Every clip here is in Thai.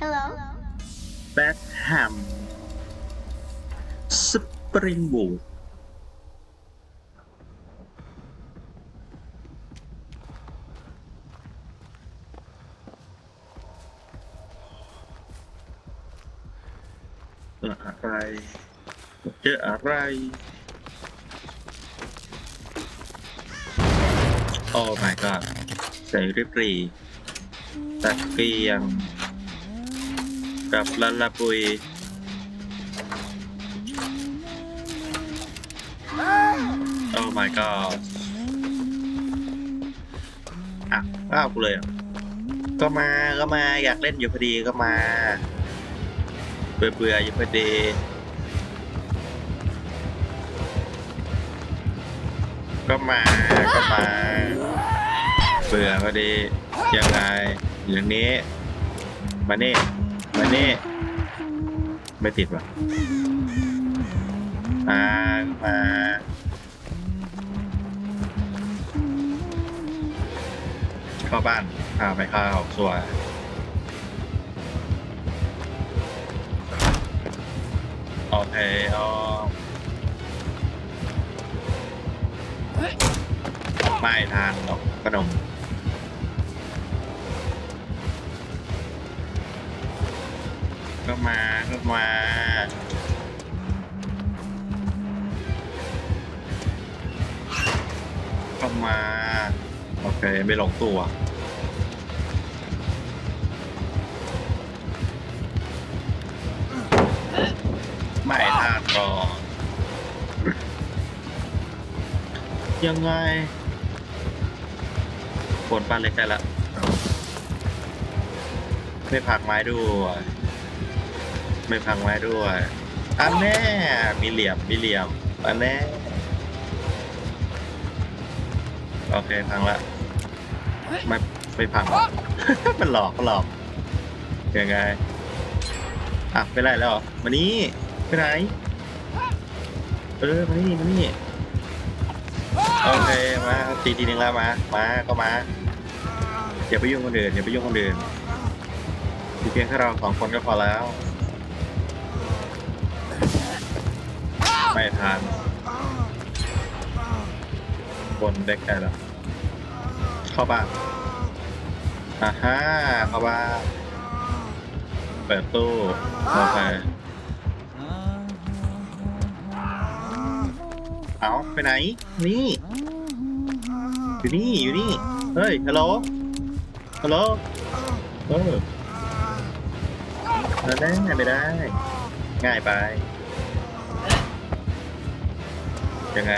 Hello. แบ็คแฮมสปริงบูเจออะไรเจออะไรโอ้ my god ใส่ริบรีตะเกียง กับลาลาปุยโอ้ my god อะอ้าวกูเลยเหรอก็มาก็มาอยากเล่นอยู่พอดีก็มา เบื่อเบื่อๆอยู่พอดีก็มาก็มา เบื่อพอดียังไงอย่างนี้ มาเนี่ มานี่ไม่ติดว่ะมามาเข้าบ้านพาไปข้าวสวยโอเคเอไม่ทานหรอกขนม มาก็มาก็มา โอเค ไม่หลงตัว ไม่ทานก่อนยังไงผลปลาเล็กได้ละไม่ผักไม้ด้วย ไม่พังไม้ด้วยอันแน่มีเหลี่ยมมีเหลี่ยมอันแน่โอเคพังละไม่ไม่พังหรอก มันหลอกมันหลอกยังไงอะไปไรแล้วเหรอมานี่ไปไหนเออมานี่มานี่โอเคมาตีทีหนึ่งแล้วมามาก็มาอย่าไปยุ่งคนอื่นอย่าไปยุ่งคนอื่นมีเพียงแค่เราสองคนก็พอแล้ว ไม่ทันบนเด็กได้แล้ว เข้าบ้านอ่าฮะเข้าบ้านเปิดตู้โอเคเอาไปไหน นี่ อยู่นี่ อยู่นี่ เฮ้ย ฮัลโหล ฮัลโหล เออนั่นแน่ไม่ได้ ง่ายไป ยังไง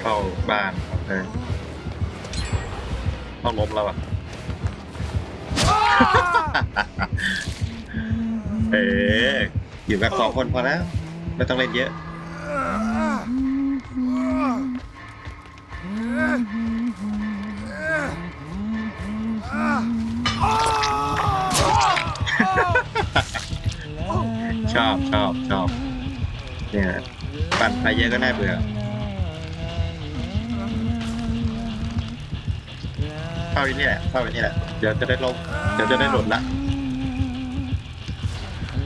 เข้าบ้านโอเคต้องล้มแล้วอะเอออยู่แบบสองคนพอแล้ว ไม่ต้องเล่นเยอะชอบชอบชอบเนี่ย ปั่นไปเยอะก็น่าเบื่อเข้าที่นี่แหละเข้าที่นี่แหละ เดี๋ยวจะได้ลงเดี๋ยวจะได้หลุดละ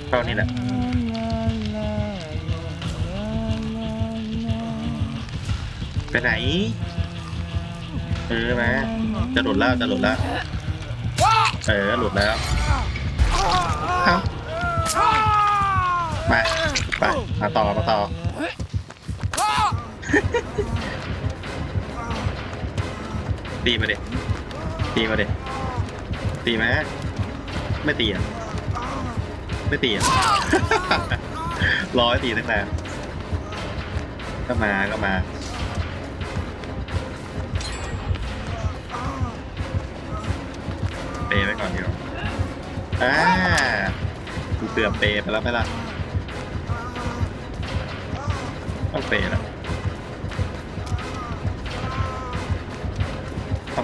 เข้านี่แหละไปไหนเออมาจะหลุดแล้วจะหลุดแล้วเออหลุดแล้วมาไปมาต่อมาต่อ ตีมาดิตีมาดิตีไหมไม่ตีอะไม่ตีอะ รอให้ตีตั้งนานก็มาก็มาเปย์ไว้ก่อนเดีกว่าอ่ากูเกือบเปย์ไปแล้วไหมล่ะต้องเปย์แล้ว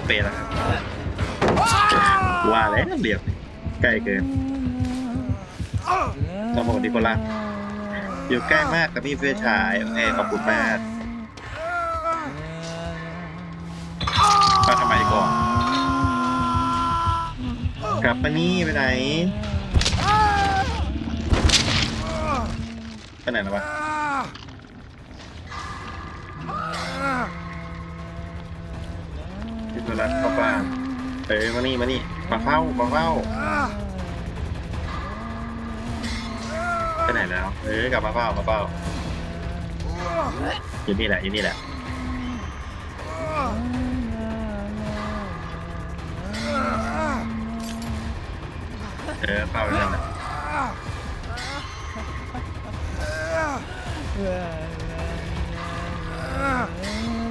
เปย์แล้วครับว่าแล้วเหลี่ยมใกล้เกินต้องบอกดีโคละอยู่ใกล้มากกับพี่เฟื่อฉายโอเคขอบคุณมากมาทำไมก่อน กลับมานี่ไปไหนไปไหนแล้ววะ พิทุรัตเข้าบ้าเออมานี่มานี่มาเฝ้ามาเฝ้าไปไหนแล้ว เออกลับมาเฝ้ามาเฝ้าอยู่นี่แหละอยู่นี่แหละเออเฝ้าอยู่นั่นแหละ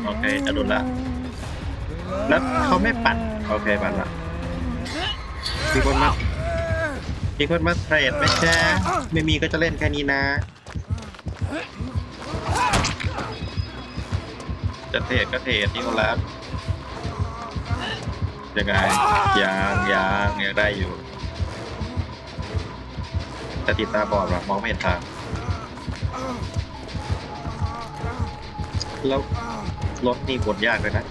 โอเคจะหลุดละ แล้วเขาไม่ปั่นโอเคปั่นละมีคนมามีคนมาเทรดไหมจ๊ะไม่มีก็จะเล่นแค่นี้นะ จะเทรดก็เทรดที่คนละยังไงยางยางยังได้อยู่แต่ติดตาบอดว่ะมองไม่เห็นทางแล้วรถนี่บดยากเลยนะ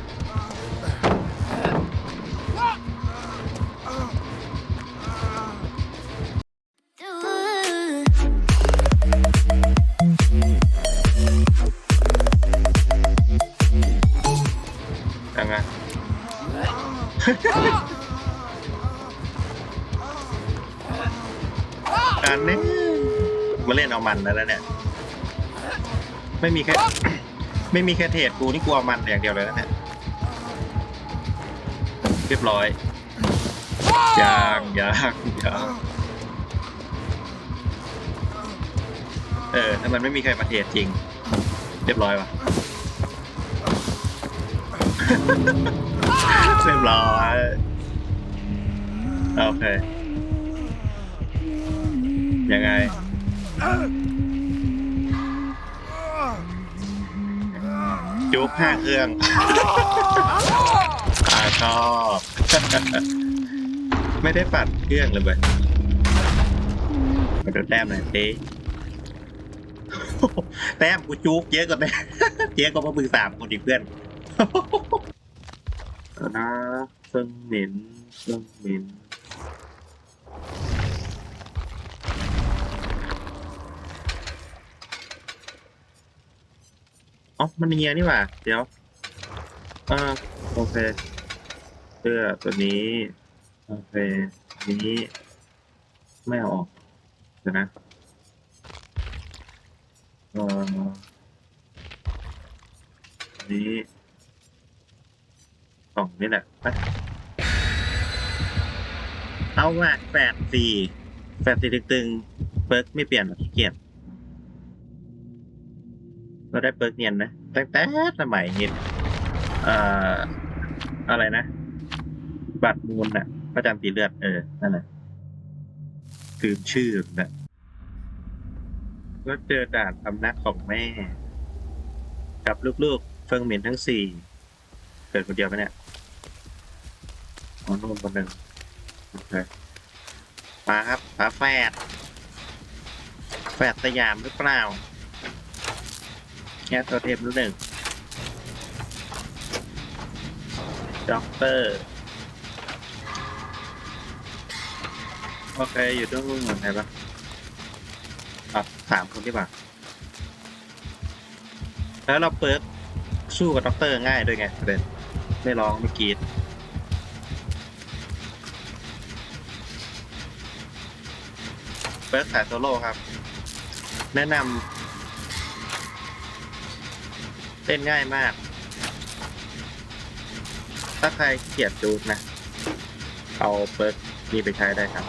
เล่นเอามันแล้วเนี่ย ไม่มีแค่ ไม่มีแค่เทรดกูนี่กลัวมันอย่างเดียวเลยนะเนี่ยเรียบร้อยยางยางยางเออถ้ามันไม่มีใครมาเทรดจริง เรียบร้อยว่ะเรียบร้อยโอเคยังไง จุกห้าเครื่องอาชอบ ไม่ได้ปัดเครื่องเลยเว้ยมาดูแต้มหน่อยสิแต้มกูจุกเยอะกว่าแต้มเยอะกว่าพวกมึงสามคนอีกเพื่อนนะเซิงเหม็นเซิงเหม็น มันเงียนี่หว่า เดี๋ยวอ่าโอเคเสื้อตัวนี้ โอเคนี้ไม่เอาออกเดี๋ยวนะเอ่อนี้กล่องนี่แหละไปเอาว่าแปดสี่แปดสี่ตึงๆเปิร์กไม่เปลี่ยนหรอกขี้เกียจ เราได้เปิร์กเนียนนะตั้งแต่สมัยนี้เอ่ออะไรนะ บัตรมูลน่ะ ประจำสีเลือด เออ นั่นแหละคือชื่อนะก็เจอด่านพำนักของแม่ กับลูกๆ เฟิงเหม็นทั้งสี่เกิดคนเดียวไหมเนี่ยอ๋อนู่นคนหนึ่งโอเคมาครับฝาแฝดแฝดสยามหรือเปล่า แค่ตัวเทมรู้หนึ่งด็อกเตอร์ โอเค อยู่ตรงนู้นเหมือนไงปะอะสามคนดีกว่าแล้วเราเปิดสู้กับด็อกเตอร์ง่ายด้วยไงประเด็นไม่ร้องไม่กรีดเปิดสายโซโล่ครับ แนะนำ เล่นง่ายมาก ถ้าใครเกลียดจูดนะ เอาเปิร์กนี่ไปใช้ได้ครับ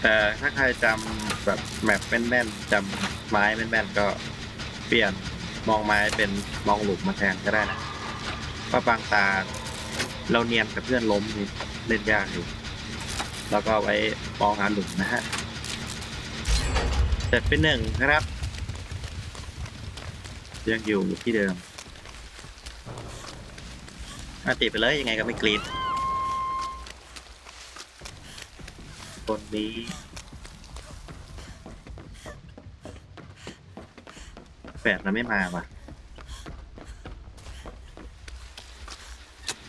แต่ถ้าใครจำแบบแมปแม่นๆจำไม้แม่นๆก็เปลี่ยนมองไม้เป็นมองหลุมมาแทนก็ได้นะเพราะบางตาเราเนียนกับเพื่อนล้มนี่เล่นยากอยู่ แล้วก็ไว้มองหาหลุมนะฮะ เสร็จไปหนึ่งนะครับ ยังอยู่ที่เดิมอาติดไปเลยยังไงก็ไม่กรีดคนนี้แปดมันไม่มาว่ะ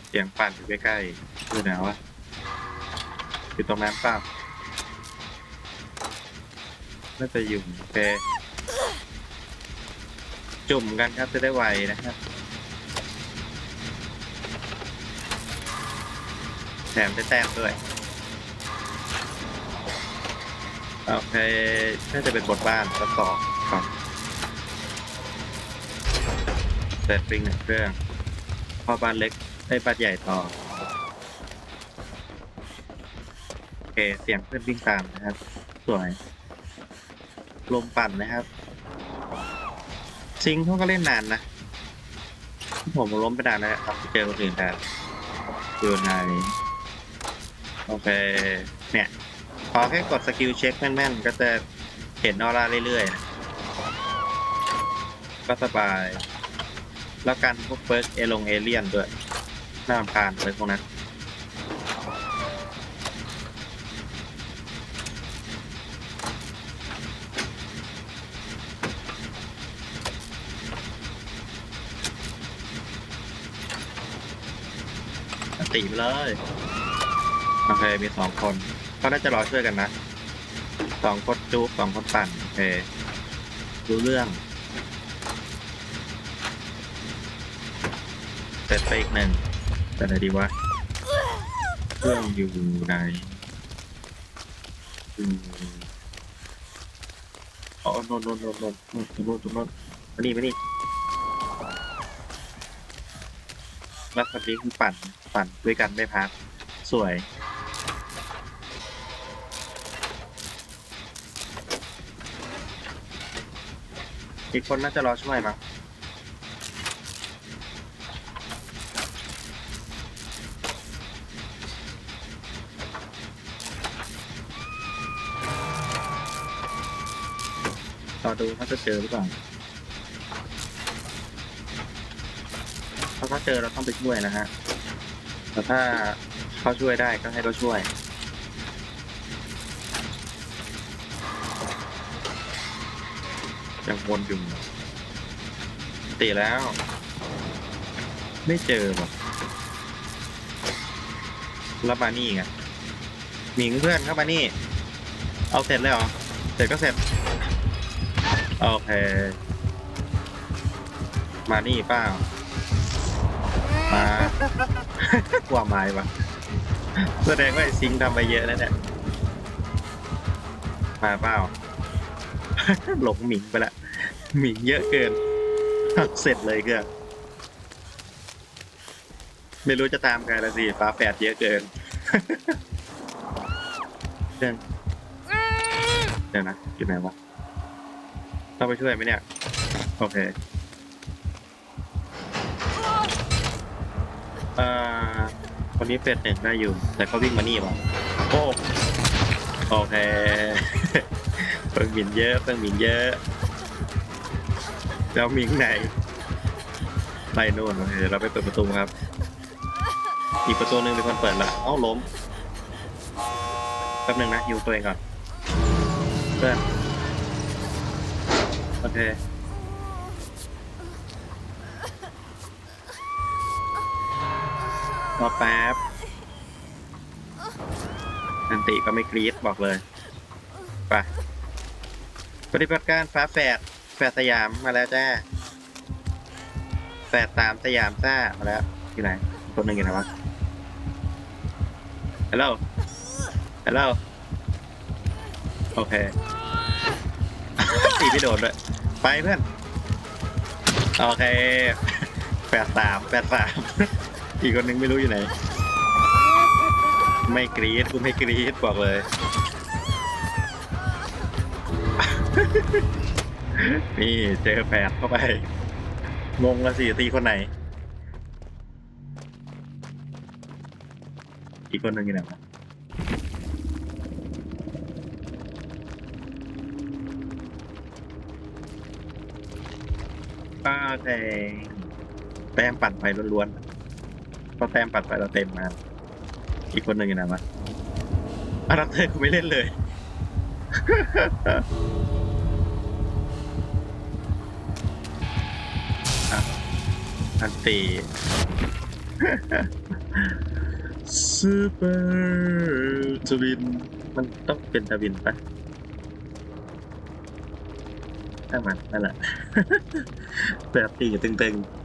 เสียงปั่นอยู่ใกล้ๆดูนะวะอยู่ตรงนั้นเปล่าน่าจะอยู่โอเค จุ่มกันครับจะได้ไวนะครับ แถมได้แต้มด้วย โอเค น่าจะเป็นบทบ้านทดสอบก่อนเสร็จปิงหนึ่งเครื่อง พอบ้านเล็กได้บ้านใหญ่ต่อ โอเค เสียงเพื่อนวิ่งตามนะครับ สวย ลมปั่นนะครับ ซิงเขาก็เล่นนานนะ ผมล้มไปนานแล้วครับเจอคนอื่นแต่อยู่ในโอเค เนี่ย พอแค่กดสกิลเช็คแม่นๆ ก็จะเห็นออร่าเรื่อยๆ ก็สบาย แล้วกันพวกเฟิร์สเอลงเอเลียนด้วย น่ารำคาญเลยพวกนั้น ตีไปเลยโอเคมีสองคนเขาน่าจะรอช่วยกันนะสองคนจูสองคนปั่นโอเครู้เรื่องเสร็จไปอีกหนึ่งแต่ไหนดีวะเรื่องอยู่ไหนอ๋อโนนโนนโนนโนนโนนโนนมานี่มานี่ แล้วคนนี้คือปั่นปั่นด้วยกันไม่พักสวย อีกคนน่าจะรอช่วยมั้งรอดูถ้าจะเจอหรือเปล่า ถ้าเจอเราต้องไปช่วยนะฮะแต่ถ้าเขาช่วยได้ก็ให้เขาช่วย ยังวนอยู่ตีแล้ว ไม่เจอว่ะแล้วมานี่ไงหมิงเพื่อนเข้ามานี่ เอาเสร็จเลยเหรอ เสร็จก็เสร็จ โอเค มานี่เปล่า มากว่าไม้ปะแสดงว่าไอ้ซิงค์ทำไปเยอะแล้วเนี่ยมาเปล่า หลงหมิงไปละหมิงเยอะเกิน เสร็จเลยเกือไม่รู้จะตามใครละสิฟ้าแฝดเยอะเกิน เดี๋ยวเดี๋ยวนะอยู่ไหนวะต้องไปช่วยไหมเนี่ย โอเค อ่อคนนี้เฟสหนึ่งได้อยู่ แต่เขาวิ่งมานี่ป่ะโอ้โอเคเพิ่งบินเยอะเพิ่งบินเยอะแล้วมิงไหนไปโน่นโอเคเราไปเปิดประตูครับ อีกประตูหนึ่งเป็นคนเปิดละเอ้าล้มแป๊บหนึงนะฮิวตัวเองก่อนเพื่อนโอเค รอแป๊บอันติก็ไม่กรี๊ดบอกเลย ไป ปฏิบัติการฟ้าแฝดแฝดสยามมาแล้วจ้าแฝดตามสยามจ้ามาแล้วที่ไหนคนหนึ่งอยู่ไหนวะฮัลโหลฮัลโหลโอเคตีไม่โดนด้วยไปเพื่อน โอเคแปดสามแปดสาม อีกคนนึงไม่รู้อยู่ไหน ไม่กรี๊ดกูไม่กรี๊ดบอกเลย นี่เจอแปดเข้าไป งงละสิตีคนไหน อีกคนนึงอยู่ไหนวะป้าแทงแต้มปัดไปล้วนๆ พราะแต้มปัดไปเราเต็มมา อีกคนหนึ่งอยู่ไหนวะอารักเธอกูไม่เล่นเลย อันตีซูเปอร์สุริน มันต้องเป็นดาวินปะช่ามันนั่นแหละแบบตีตึงๆ